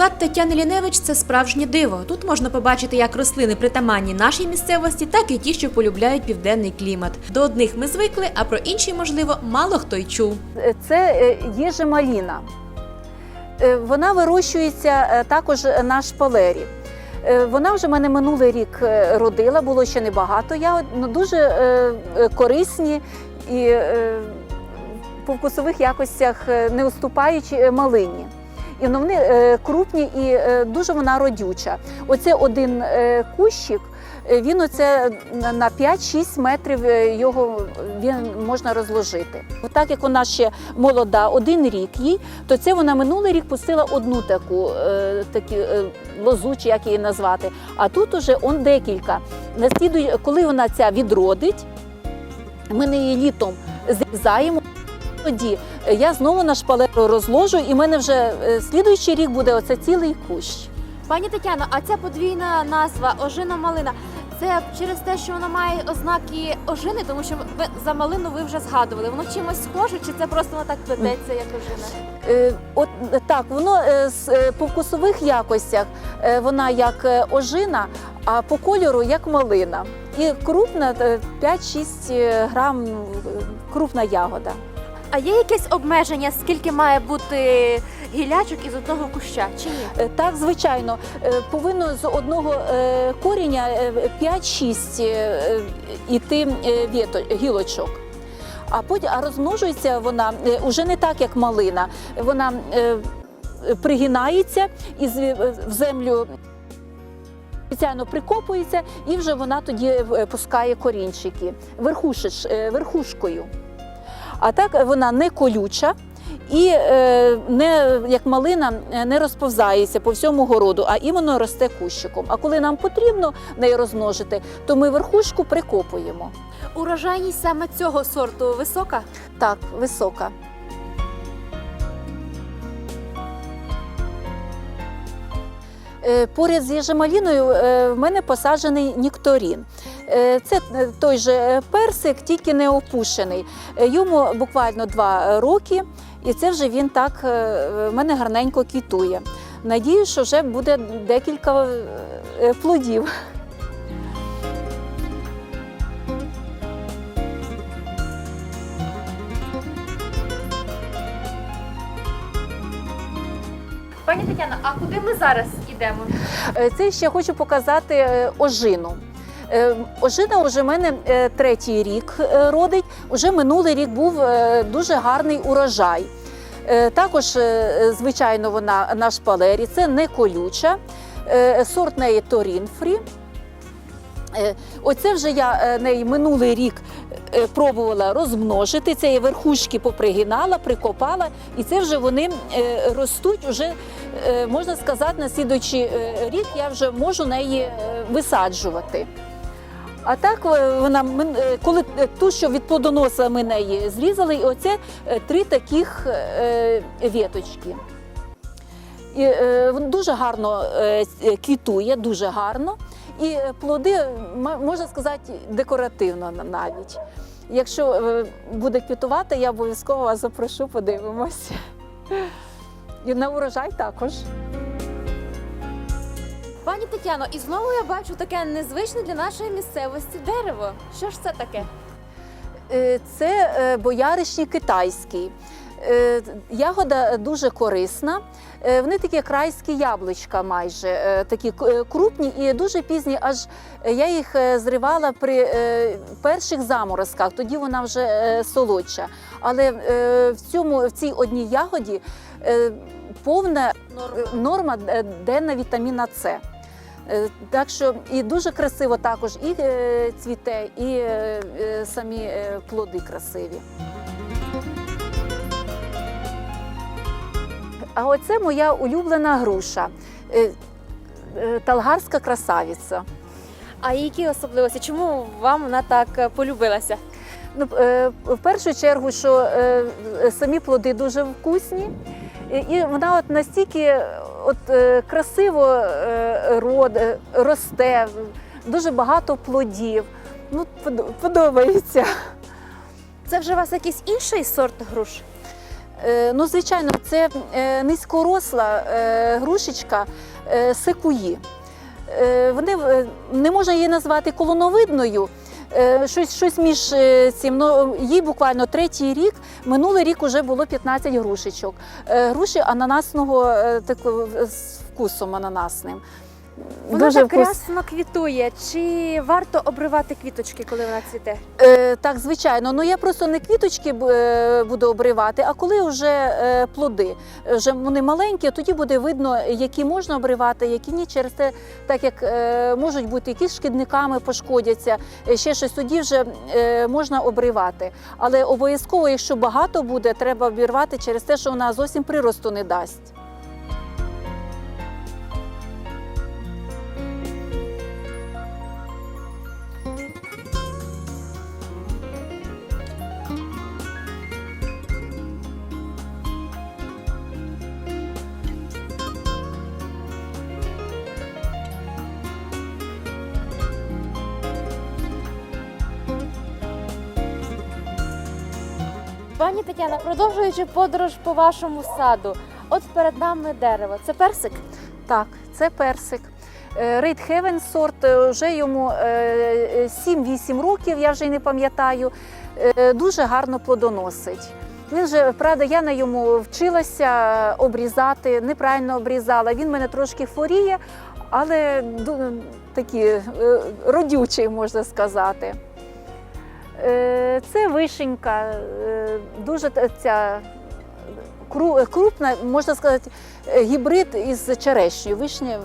Сад Тетяни Ліневич це справжнє диво. Тут можна побачити як рослини притаманні нашій місцевості, так і ті, що полюбляють південний клімат. До одних ми звикли, а про інші, можливо, мало хто й чув. Це е, єжемаліна. Е, Вона вирощується е, також на шпалері. Е, Вона вже мене минулий рік е, родила, було ще небагато але дуже е, е, корисні і е, по вкусових якостях е, не уступаючи е, малині. І вони е, крупні і е, дуже вона родюча. Оце один е, кущик, він оце на- на 5-6 метрів його він можна розложити. Так як вона ще молода, один рік їй, то це вона минулий рік пустила одну таку, такі, лозу, чи як її назвати. А тут уже он декілька. Наслідує, коли вона ця відродить, ми не її літом зрізаємо. Тоді я знову на шпалеру розложу, і в мене вже е, слідуючий рік буде оце цілий кущ. Пані Тетяно, а ця подвійна назва ожина малина. Це через те, що вона має ознаки ожини, тому що ви за малину ви вже згадували. Воно чимось схоже, чи це просто воно так плететься, як ожина? Е, От так, воно е, е, по вкусових якостях е, вона як е, ожина, а по кольору як малина. І крупна е, 5-6 грам крупна ягода. А є якесь обмеження, скільки має бути гілячок із одного куща, чи ні? Е, Так, звичайно, Е, повинно з одного е, коріння е, 5-6 е, е, іти гілочок. А потім розмножується вона е, уже не так, як малина. Вона пригинається і в землю спеціально прикопується, і вже вона тоді пускає корінчики верхушеч, верхушкою. А так вона не колюча і е, не як малина е, не розповзається по всьому городу, а іменно росте кущиком. А коли нам потрібно неї розмножити, то ми верхушку прикопуємо. Урожайність саме цього сорту висока. Так, висока. Е, Поряд з єжемаліною е, в мене посаджений нікторін. Е, Це е, той же персик, тільки не опушений. Е, Йому буквально два роки, і це вже він так е, в мене гарненько квітує. Надію, що вже буде декілька е, плодів. Пані Тетяно, а куди ми зараз йдемо? Е, Це ще хочу показати е, ожину. Е, Ожина вже в мене е, третій рік е, родить. Уже минулий рік був дуже гарний урожай. Також, звичайно, вона на шпалері, це не колюча, сорт неї Торінфрі. Оце вже я неї минулий рік пробувала розмножити. Це верхушки попригинала, прикопала, і це вже вони ростуть уже, можна сказати, на слідуючий рік я вже можу неї висаджувати. А так е, вона е, коли е, ту, що від плодоноса ми неї зрізали, і оце три таких віточки. І дуже гарно квітує, дуже гарно. І плоди, можна сказати, декоративно навіть. Якщо буде квітувати, я обов'язково вас запрошу, подивимося. І на урожай також. Пані Тетяно, і знову я бачу таке незвичне для нашої місцевості дерево. Що ж це таке? Е, Це е, бояришник китайський. Е, Ягода дуже корисна. Вони такі крайські яблучка майже, такі крупні і дуже пізні. Аж я їх зривала при перших заморозках, тоді вона вже солодша. Але в цьому в цій одній ягоді повна Норма. денна вітаміна С. Е, Так що і дуже красиво також і е, цвіте, і е, самі плоди красиві. А оце моя улюблена груша. Талгарська красавиця. А які особливості? Чому вам вона так полюбилася? Ну, в першу чергу, що самі плоди дуже вкусні, і- вона от настільки от, е, красиво е, род, е, росте, дуже багато плодів. Ну, подобається. Це вже у вас якийсь інший сорт груш? Ну, звичайно, це низькоросла грушечка секуї. Вони не можна її назвати колоновидною. Е, Щось, щось між е, цим. Ну, їй буквально третій рік. Минулий рік вже було 15 грушечок. Е, Груші ананасного так з вкусом ананасним. Вона так вкус- рясно квітує. Чи варто обривати квіточки, коли вона цвіте? Е, так, звичайно. Ну я просто не квіточки е, буду обривати, а коли вже е, плоди. Вже вони маленькі, тоді буде видно, які можна обривати, які ні. Через те, так як е, можуть бути якісь шкідниками пошкодяться, е, ще щось тоді вже е, можна обривати. Але обов'язково, якщо багато буде, треба обірвати через те, що вона зовсім приросту не дасть. Пані Тетяна, продовжуючи подорож по вашому саду, от перед нами дерево. Це персик. Так, це персик. Е, Red Heaven сорт, е, вже йому е, 7-8 років, я вже й не пам'ятаю. Е, Дуже гарно плодоносить. Він же, правда, я на йому вчилася обрізати, неправильно обрізала. Він мене трошки хворіє, але такий е, родючий, можна сказати. Е, Це вишенька, е, дуже ця крупна, можна сказати, Е, гібрид із черешнею. Вишня,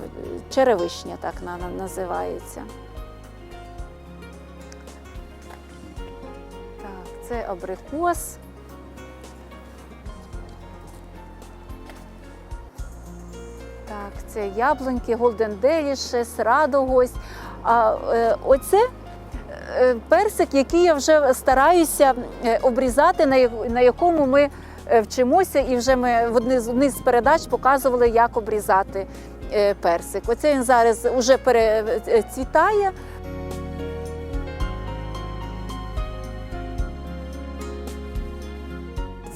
черевишня так на- на- називається. Так, це абрикос. Так, це яблуньки, Golden Delicious, Радогось. А оце персик, який я вже стараюся е, обрізати, на, якому ми е, вчимося, і вже ми в одній з, передач показували, як обрізати е, персик. Оце він зараз вже перецвітає.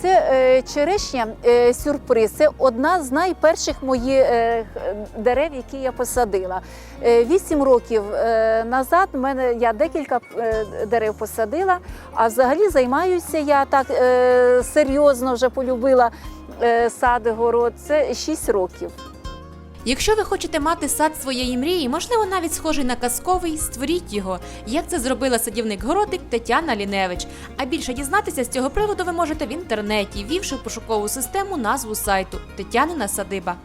Це е, черешня е, сюрприз. Це одна з найперших моїх е, дерев, які я посадила. Вісім років назад мене я декілька дерев посадила, а взагалі займаюся я так серйозно вже полюбила сад, город. Це 6 років. Якщо ви хочете мати сад своєї мрії, можливо, навіть схожий на казковий, створіть його, як це зробила садівник-городик Тетяна Ліневич. А більше дізнатися з цього приводу ви можете в інтернеті, ввівши в пошукову систему назву сайту Тетянина садиба.